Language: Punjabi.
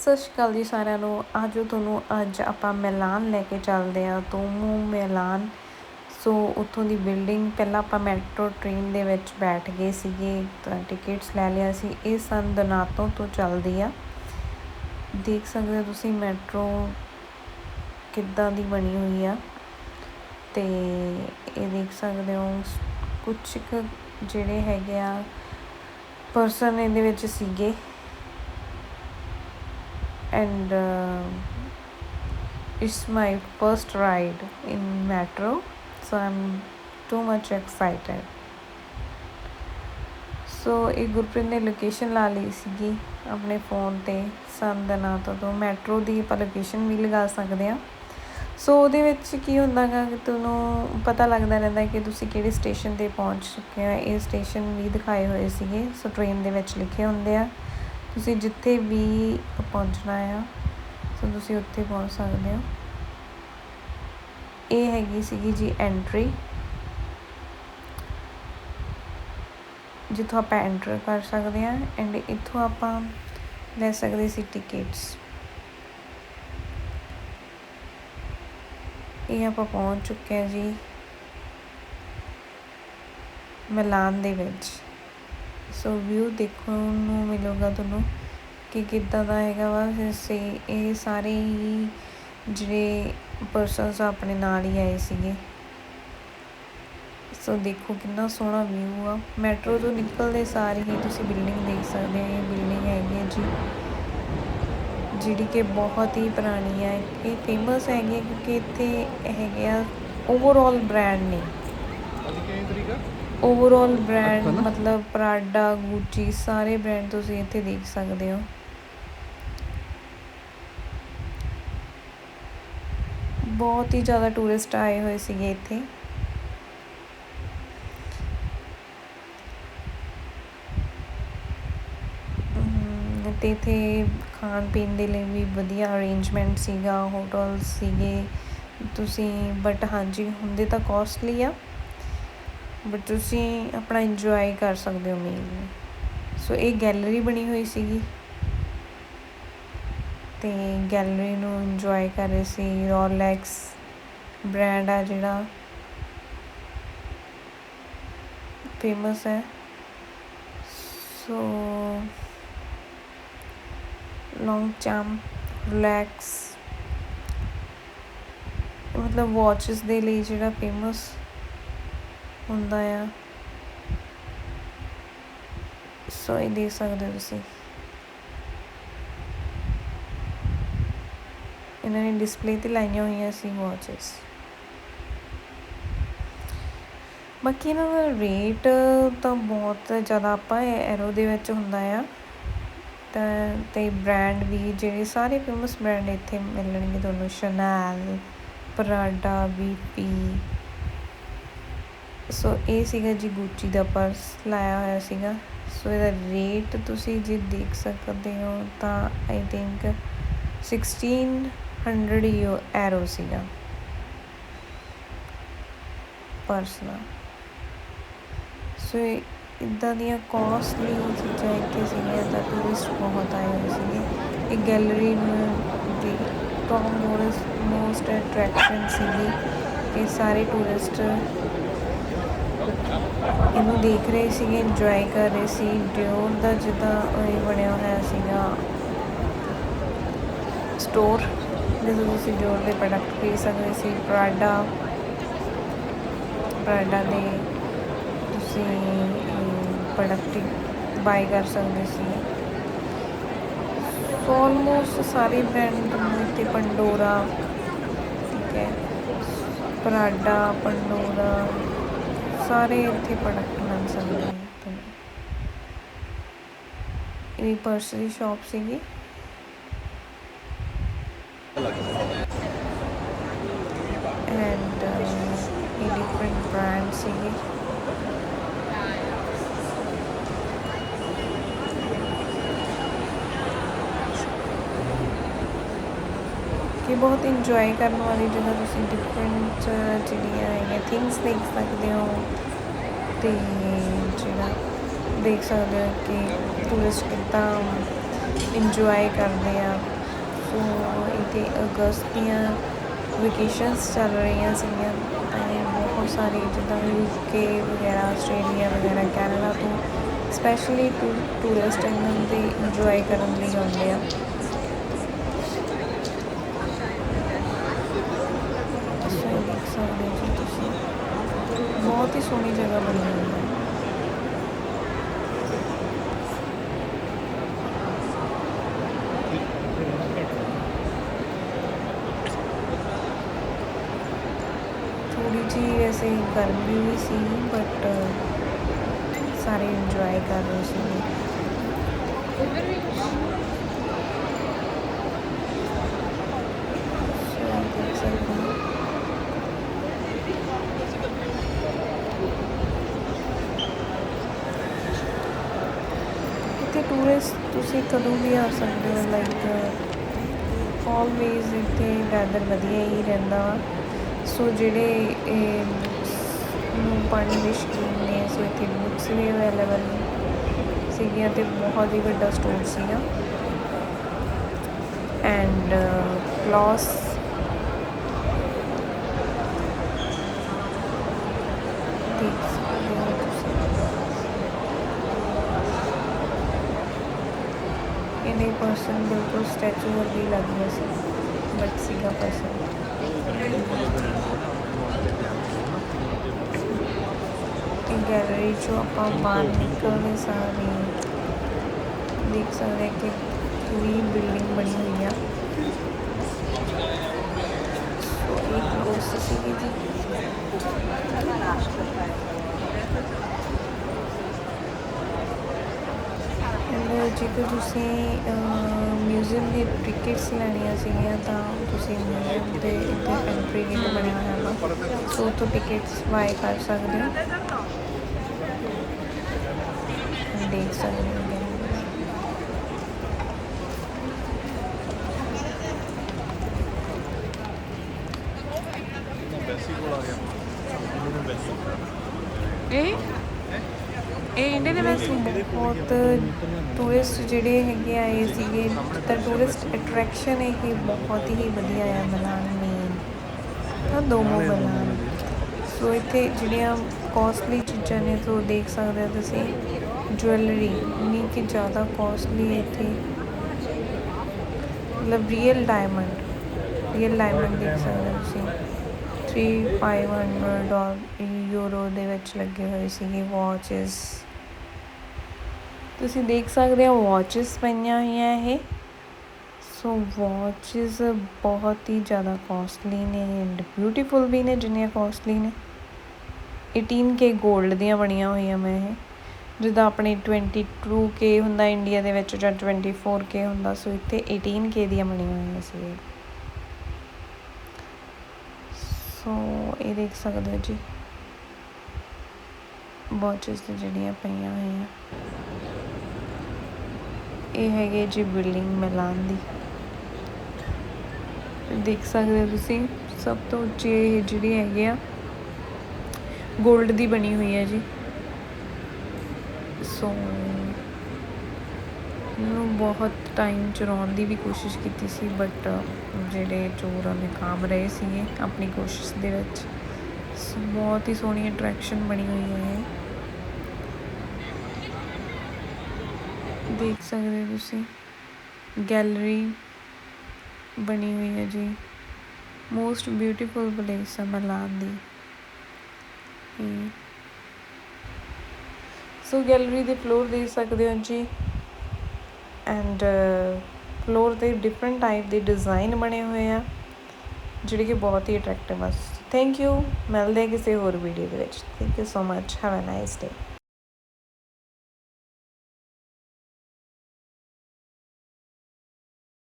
ਸਤਿ ਸ਼੍ਰੀ ਅਕਾਲ ਜੀ ਸਾਰਿਆਂ ਨੂੰ। ਅੱਜ ਤੁਹਾਨੂੰ, ਅੱਜ ਆਪਾਂ ਮਿਲਾਨ ਲੈ ਕੇ ਚੱਲਦੇ ਆ ਤੋਮੂ ਮਿਲਾਨ। ਸੋ ਉੱਥੋਂ ਦੀ ਬਿਲਡਿੰਗ, ਪਹਿਲਾਂ ਆਪਾਂ ਮੈਟਰੋ ਟ੍ਰੇਨ ਦੇ ਵਿੱਚ ਬੈਠ ਗਏ ਸੀਗੇ, ਤਾਂ ਟਿਕਟਸ ਲੈ ਲਿਆ ਸੀ। ਇਹ ਸਨ ਦਨਾਤੋਂ ਤੋਂ ਚੱਲਦੀ ਆ। ਦੇਖ ਸਕਦੇ ਹੋ ਤੁਸੀਂ ਮੈਟਰੋ ਕਿੱਦਾਂ ਦੀ ਬਣੀ ਹੋਈ ਆ। ਤੇ ਇਹ ਦੇਖ ਸਕਦੇ ਹੋ ਕੁਝ ਕੁ ਜਿਹੜੇ ਹੈਗੇ ਆ ਪਰਸਨ ਇਹਦੇ ਵਿੱਚ ਸੀਗੇ। And uh, it's my first ride in metro so i'm too much excited. ਸੋ ਇਹ ਗੁਰਪ੍ਰੀਤ ਨੇ ਲੋਕੇਸ਼ਨ ਲਾ ਲਈ ਸੀਗੀ ਆਪਣੇ ਫੋਨ ਤੇ ਸੰਦਨਾ ਤੋਂ ਤੋਂ ਮੈਟਰੋ ਦੀ ਆਪਾਂ ਲੋਕੇਸ਼ਨ ਵੀ ਲਗਾ ਸਕਦੇ ਆ ਸੋ ਉਹਦੇ ਵਿੱਚ ਕੀ ਹੁੰਦਾ ਗਾ ਕਿ ਤੁਹਾਨੂੰ ਪਤਾ ਲੱਗਦਾ ਰਹਿੰਦਾ ਕਿ ਤੁਸੀਂ ਕਿਹੜੇ ਸਟੇਸ਼ਨ ਤੇ ਪਹੁੰਚ ਚੁੱਕੇ ਹੋ ਇਹ ਸਟੇਸ਼ਨ ਵੀ ਦਿਖਾਏ ਹੋਏ ਸੀਗੇ ਸੋ ਟ੍ਰੇਨ ਦੇ ਵਿੱਚ ਲਿਖੇ ਹੁੰਦੇ ਆ। ਤੁਸੀਂ ਜਿੱਥੇ ਵੀ ਪਹੁੰਚਣਾ ਆ, ਸੋ ਤੁਸੀਂ ਉੱਥੇ ਪਹੁੰਚ ਸਕਦੇ ਹੋ। ਇਹ ਹੈਗੀ ਸੀਗੀ ਜੀ ਐਂਟਰੀ ਜਿੱਥੋਂ ਆਪਾਂ ਐਂਟਰ ਕਰ ਸਕਦੇ ਹਾਂ ਐਂਡ ਇੱਥੋਂ ਆਪਾਂ ਲੈ ਸਕਦੇ ਸੀ ਟਿਕਟਸ ਇਹ ਆਪਾਂ ਪਹੁੰਚ ਚੁੱਕੇ ਹਾਂ ਜੀ ਮਿਲਾਨ ਦੇ ਵਿੱਚ। ਸੋ ਵਿਊ ਦੇਖਣ ਨੂੰ ਮਿਲੂਗਾ ਤੁਹਾਨੂੰ ਕਿ ਕਿੱਦਾਂ ਦਾ ਹੈਗਾ ਵਾ। ਸੇ, ਇਹ ਸਾਰੇ ਹੀ ਜਿਹੜੇ ਪਰਸਨਸ ਆਪਣੇ ਨਾਲ ਹੀ ਆਏ ਸੀਗੇ। ਸੋ ਦੇਖੋ ਕਿੰਨਾ ਸੋਹਣਾ ਵਿਊ ਆ। ਮੈਟਰੋ ਤੋਂ ਨਿਕਲਦੇ ਸਾਰੇ ਹੀ ਤੁਸੀਂ ਬਿਲਡਿੰਗ ਦੇਖ ਸਕਦੇ ਹੋ। ਇਹ ਬਿਲਡਿੰਗ ਹੈਗੀ ਹੈ ਜੀ, ਜਿਹੜੀ ਕਿ ਬਹੁਤ ਹੀ ਪੁਰਾਣੀ ਹੈ ਇਹ ਫੇਮਸ ਹੈਗੀ ਹੈ ਕਿਉਂਕਿ ਇੱਥੇ ਹੈਗੇ ਆ ਓਵਰਆਲ ਬ੍ਰਾਂਡ ਨੇ। ਓਵਰਆਲ ਬ੍ਰਾਂਡ ਮਤਲਬ ਪ੍ਰਾਡਾ ਗੁੱਚੀ ਸਾਰੇ ਬ੍ਰਾਂਡ ਤੁਸੀਂ ਇੱਥੇ ਦੇਖ ਸਕਦੇ ਹੋ। ਬਹੁਤ ਹੀ ਜ਼ਿਆਦਾ ਟੂਰਿਸਟ ਆਏ ਹੋਏ ਸੀਗੇ ਇੱਥੇ। ਤੇ ਇੱਥੇ ਖਾਣ ਪੀਣ ਦੇ ਲਈ ਵੀ ਵਧੀਆ ਅਰੇਂਜਮੈਂਟ ਸੀਗਾ ਹੋਟਲ ਸੀਗੇ। ਤੁਸੀਂ ਬਟ ਹਾਂਜੀ ਹੁੰਦੇ ਤਾਂ ਕਾਸਟਲੀ ਆ। ਬਟ ਤੁਸੀਂ ਆਪਣਾ ਇੰਜੋਏ ਕਰ ਸਕਦੇ ਹੋ ਮੇਨ ਮੀਲ ਸੋ ਇਹ ਗੈਲਰੀ ਬਣੀ ਹੋਈ ਸੀਗੀ। ਤੇ ਗੈਲਰੀ ਨੂੰ ਇੰਜੋਏ ਕਰ ਰਹੇ ਸੀ ਰੋਲੈਕਸ ਬ੍ਰਾਂਡ ਆ ਜਿਹੜਾ। ਫੇਮਸ ਹੈ। ਸੋ ਲੌਂਗ ਚਾਮ ਰਿਲੈਕਸ ਮਤਲਬ ਵਾਚਸ ਦੇ ਲਈ ਜਿਹੜਾ ਫੇਮਸ ਹੁੰਦਾ ਆ। ਸੋ ਇਹ ਦੇਖ ਸਕਦੇ ਹੋ ਤੁਸੀਂ। ਇਹਨਾਂ ਨੇ ਡਿਸਪਲੇ ਤੇ ਲਾਈਆਂ ਹੋਈਆਂ ਸੀ ਵਾਚਸ ਬਾਕੀ ਇਹਨਾਂ ਦਾ ਰੇਟ ਤਾਂ ਬਹੁਤ ਜ਼ਿਆਦਾ ਆਪਾਂ ਐਰੋ ਦੇ ਵਿੱਚ ਹੁੰਦਾ ਆ। ਤਾਂ ਤੇ ਬ੍ਰਾਂਡ ਵੀ ਜਿਹੜੇ ਸਾਰੇ ਫੇਮਸ ਬ੍ਰਾਂਡ ਇੱਥੇ ਮਿਲਣਗੇ ਤੁਹਾਨੂੰ। ਸ਼ਨੈਲ ਪ੍ਰਾਡਾ ਬੀਪੀ ਸੋ ਇਹ ਸੀਗਾ ਜੀ ਗੁੱਚੀ ਦਾ ਪਰਸ ਲਾਇਆ ਹੋਇਆ ਸੀਗਾ। ਸੋ ਇਹਦਾ ਰੇਟ ਤੁਸੀਂ ਜੇ ਦੇਖ ਸਕਦੇ ਹੋ ਤਾਂ ਆਈ ਥਿੰਕ 1600 ਯੂ ਐਰੋ ਸੀਗਾ। ਪਰਸ ਦਾ। ਸੋ ਇਦਾਂ ਦੀਆਂ ਕਾਸਟਲੀ ਚੀਜ਼ਾਂ ਇੱਥੇ ਸੀਗੀਆਂ ਤਾਂ ਟੂਰਿਸਟ ਬਹੁਤ ਆਏ ਹੋਏ ਸੀਗੇ। ਇਹ ਗੈਲਰੀ ਨੂੰ ਦੀ ਟੌਪ ਮੋਸਟ ਅਟਰੈਕਸ਼ਨ ਸੀਗੀ। ਕਿ ਸਾਰੇ ਟੂਰਿਸਟ ਇਹਨੂੰ ਦੇਖ ਰਹੇ ਸੀਗੇ ਇੰਜੋਏ ਕਰ ਰਹੇ ਸੀ। ਡਿਓਰ ਦਾ ਜਿੱਦਾਂ ਇਹ ਬਣਿਆ ਹੋਇਆ ਸੀਗਾ ਸਟੋਰ ਜਿੱਥੇ ਤੁਸੀਂ ਡਿਓਰ ਦੇ ਪ੍ਰੋਡਕਟ ਖਰੀਦ ਸਕਦੇ ਸੀ ਪ੍ਰਾਡਾ ਪ੍ਰਾਡਾ ਦੇ ਤੁਸੀਂ ਪ੍ਰੋਡਕਟ ਬਾਈ ਕਰ ਸਕਦੇ ਸੀ। ਸੋ ਆਲਮੋਸਟ ਸਾਰੇ ਬ੍ਰਾਂਡ ਤੁਹਾਨੂੰ ਪੰਡੋਰਾ ਠੀਕ ਹੈ। ਪ੍ਰਾਡਾ ਪੰਡੋਰਾ ਸਾਰੇ ਇੱਥੇ ਪ੍ਰੋਡਕਟ ਮਿਲ ਸਕਦੇ ਨੇ। ਤੁਹਾਨੂੰ ਇਹ ਪਰਸ ਦੀ ਸ਼ਾਪ ਸੀਗੀ ਐਂਡ ਇਹ ਡਿਫਰੈਂਟ ਬ੍ਰਾਂਡ ਸੀਗੇ ਕਿ ਬਹੁਤ ਇੰਜੋਏ ਕਰਨ ਵਾਲੀ ਜਗ੍ਹਾ ਤੁਸੀਂ ਡਿਫਰੈਂਟ ਜਿਹੜੀਆਂ ਹੈਗੀਆਂ ਥਿੰਗਸ ਦੇਖ ਸਕਦੇ ਹੋ। ਤੇ ਜਿਹੜਾ ਦੇਖ ਸਕਦੇ ਹੋ ਕਿ ਟੂਰਿਸਟ ਕਿੱਦਾਂ ਇੰਜੋਏ ਕਰਦੇ ਆ। ਸੋ ਇੱਥੇ ਅਗਸਤ ਦੀਆਂ ਵਕੇਸ਼ਨਸ ਚੱਲ ਰਹੀਆਂ ਸੀਗੀਆਂ। ਤੇ ਬਹੁਤ ਸਾਰੇ ਜਿੱਦਾਂ ਯੂਕੇ ਵਗੈਰਾ, ਆਸਟ੍ਰੇਲੀਆ ਵਗੈਰਾ, ਕੈਨੇਡਾ ਤੋਂ ਸਪੈਸ਼ਲੀ ਟੂਰਿਸਟ ਇਹਨਾਂ ਦੇ ਇੰਜੋਏ ਕਰਨ ਲਈ ਆਉਂਦੇ ਆ ਸੋ ਦੇਖ ਸਕਦੇ ਹੋ ਜੀ ਤੁਸੀਂ ਬਹੁਤ ਹੀ ਸੋਹਣੀ ਜਗ੍ਹਾ ਬਣੀ ਹੋਈ ਹੈ ਥੋੜੀ ਜਿਹੀ ਵੈਸੇ ਗਰਮੀ ਵੀ ਸੀ ਬਟ ਸਾਰੇ ਇੰਜੋਏ ਕਰ ਰਹੇ ਸੀ ਦੇਖ ਸਕਦੇ ਹੋ ਇੱਥੇ ਟੂਰਿਸਟ ਤੁਸੀਂ ਕਦੋਂ ਵੀ ਆ ਸਕਦੇ ਹੋ ਲਾਈਕ ਆਲਵੇਜ਼ ਇੱਥੇ ਵੈਦਰ ਵਧੀਆ ਹੀ ਰਹਿੰਦਾ ਵਾ। ਸੋ ਜਿਹੜੇ ਇਹ ਨੂੰ ਪੜ੍ਹਨ ਦੇ ਸ਼ੌਕੀਨ ਨੇ ਸੋ ਇੱਥੇ ਬੁੱਕਸ ਵੀ ਅਵੇਲੇਬਲ ਸੀਗੀਆਂ ਤੇ ਬਹੁਤ ਹੀ ਵੱਡਾ ਸਟੋਰ ਸੀਗਾ। ਐਂਡ ਕਲਾਸ uh, ਦੇਖ ਸਕਦੇ ਹੋ ਤੁਸੀਂ ਇਹਦੇ ਪਰਸਨ ਬਿਲਕੁਲ ਸਟੈਚੂ ਵਰਗੀ ਲੱਗ ਰਿਹਾ ਸੀ ਬਟ ਸੀਗਾ ਪਰਸਨ ਤੇ ਗੈਲਰੀ ਚੋਂ ਆਪਾਂ ਬਾਹਰ ਨਿਕਲਦੇ ਸਾਰੇ ਦੇਖ ਸਕਦੇ ਹਾਂ ਕਿ ਪੂਰੀ ਬਿਲਡਿੰਗ ਬਣੀ ਹੋਈ ਆ ਸੋ ਇੱਕ ਕੋਰਸ ਸੀਗੀ ਜੀ ਐਂਡ ਜੇਕਰ ਤੁਸੀਂ ਮਿਊਜ਼ੀਅਮ ਦੀ ਟਿਕਟਸ ਲੈਣੀਆਂ ਸੀਗੀਆਂ ਤਾਂ ਤੁਸੀਂ ਮਿਊਜ਼ੀਅਮ ਦੇ ਇੱਥੇ ਐਂਟਰੀ ਗੇਟ ਬਣਿਆ ਹੋਇਆ ਵਾ ਸੋ ਉੱਥੋਂ ਟਿਕਟਸ ਬਾਏ ਕਰ ਸਕਦੇ ਹੋ। ਦੇਖ ਸਕਦੇ ਹੋ ਬੈਸੀ ਕੋਲ ਆ ਗਿਆ। ਇਹਨੂੰ ਬੈਸੀ ਇਹ? ਇਹ ਇੰਡੀਆ ਦੇ ਵਿੱਚ ਬਹੁਤ ਟੂਰਿਸਟ ਜਿਹੜੇ ਹੈਗੇ ਆਏ ਸੀਗੇ, ਤਾਂ ਟੂਰਿਸਟ ਅਟਰੈਕਸ਼ਨ ਇਹ ਬਹੁਤ ਹੀ ਵਧੀਆ ਆ ਮਿਲਾਨ ਮੇਨ ਤਾਂ ਦੋਮੋ ਮਿਲਾਨ ਸੋ ਇੱਥੇ ਜਿਹੜੀਆਂ ਕਾਸਟਲੀ ਚੀਜ਼ਾਂ ਨੇ ਸੋ ਦੇਖ ਸਕਦੇ ਹੋ ਤੁਸੀਂ ਜੁਐਲਰੀ ਨਹੀਂ ਕਿ ਜ਼ਿਆਦਾ ਕਾਸਟਲੀ ਇੱਥੇ। ਮਤਲਬ ਰੀਅਲ ਡਾਇਮੰਡ ਰੀਅਲ ਡਾਇਮੰਡ ਦੇਖ ਸਕਦੇ ਹੋ ਤੁਸੀਂ। 3500 ਡਾਲਰ ਯੂਰੋ ਦੇ ਵਿੱਚ ਲੱਗੇ ਹੋਏ ਸੀਗੇ ਵਾਚਸ ਤੁਸੀਂ ਦੇਖ ਸਕਦੇ ਹੋ ਵਾਚਸ ਪਈਆਂ ਹੋਈਆਂ ਇਹ। ਸੋ ਵਾਚਸ ਬਹੁਤ ਹੀ ਜ਼ਿਆਦਾ ਕਾਸਟਲੀ ਨੇ ਐਂਡ ਬਿਊਟੀਫੁਲ ਵੀ ਨੇ, ਜਿੰਨੀਆਂ ਕਾਸਟਲੀ ਨੇ। 18k 골ਡ ਦੀਆਂ ਬਣੀਆਂ ਹੋਈਆਂ ਮੈਂ ਇਹ। ਜਿੱਦਾਂ ਆਪਣੇ 22k ਹੁੰਦਾ ਇੰਡੀਆ ਦੇ ਵਿੱਚ ਜਾਂ 24k ਹੁੰਦਾ ਸੋ ਇੱਥੇ 18k ਦੀਆਂ ਬਣੀਆਂ ਹੋਈਆਂ ਸੀ ਸੋ ਇਹ ਦੇਖ ਸਕਦੇ ਹੋ ਜੀ। ਵਾਚਸ ਜਿਹੜੀਆਂ ਪਈਆਂ ਹੋਈਆਂ। ਇਹ ਹੈਗੇ ਜੀ ਬਿਲਡਿੰਗ ਮਿਲਾਨ ਦੀ। ਦੇਖ ਸਕਦੇ ਹੋ ਤੁਸੀਂ, ਸਭ ਤੋਂ ਉੱਚੀ ਇਹ ਜਿਹੜੀ ਹੈਗੀ ਆ 골ਡ ਦੀ ਬਣੀ ਹੋਈ ਹੈ ਜੀ। ਸੋ ਨੂੰ ਬਹੁਤ ਟਾਈਮ ਚੁਰਾਉਣ ਦੀ ਵੀ ਕੋਸ਼ਿਸ਼ ਕੀਤੀ ਸੀ ਬਟ ਜਿਹੜੇ ਚੋਰ ਉਹਨੇ ਕਾਮ ਰਹੇ ਸੀਗੇ ਆਪਣੀ ਕੋਸ਼ਿਸ਼ ਦੇ ਵਿੱਚ। ਬਹੁਤ ਹੀ ਸੋਹਣੀ ਅਟਰੈਕਸ਼ਨ ਬਣੀ ਹੋਈ ਹੈ ਦੇਖ ਸਕਦੇ ਹੋ ਤੁਸੀਂ। ਗੈਲਰੀ ਬਣੀ ਹੋਈ ਹੈ ਜੀ। ਮੋਸਟ ਬਿਊਟੀਫੁਲ ਪਲੇਸ ਹੈ ਮਿਲਾਨ ਦੀ। ਸੋ ਗੈਲਰੀ ਦੇ ਫਲੋਰ ਦੇਖ ਸਕਦੇ ਹੋ ਜੀ। ਐਂਡ ਫਲੋਰ ਤੇ ਡਿਫਰੈਂਟ ਟਾਈਪ ਦੇ ਡਿਜ਼ਾਈਨ ਬਣੇ ਹੋਏ ਆ, ਜਿਹੜੇ ਕਿ ਬਹੁਤ ਹੀ ਅਟਰੈਕਟਿਵ ਆ। ਥੈਂਕ ਯੂ ਮਿਲਦੇ ਹਾਂ ਕਿਸੇ ਹੋਰ ਵੀਡੀਓ ਦੇ ਵਿੱਚ। Thank you so much have a nice day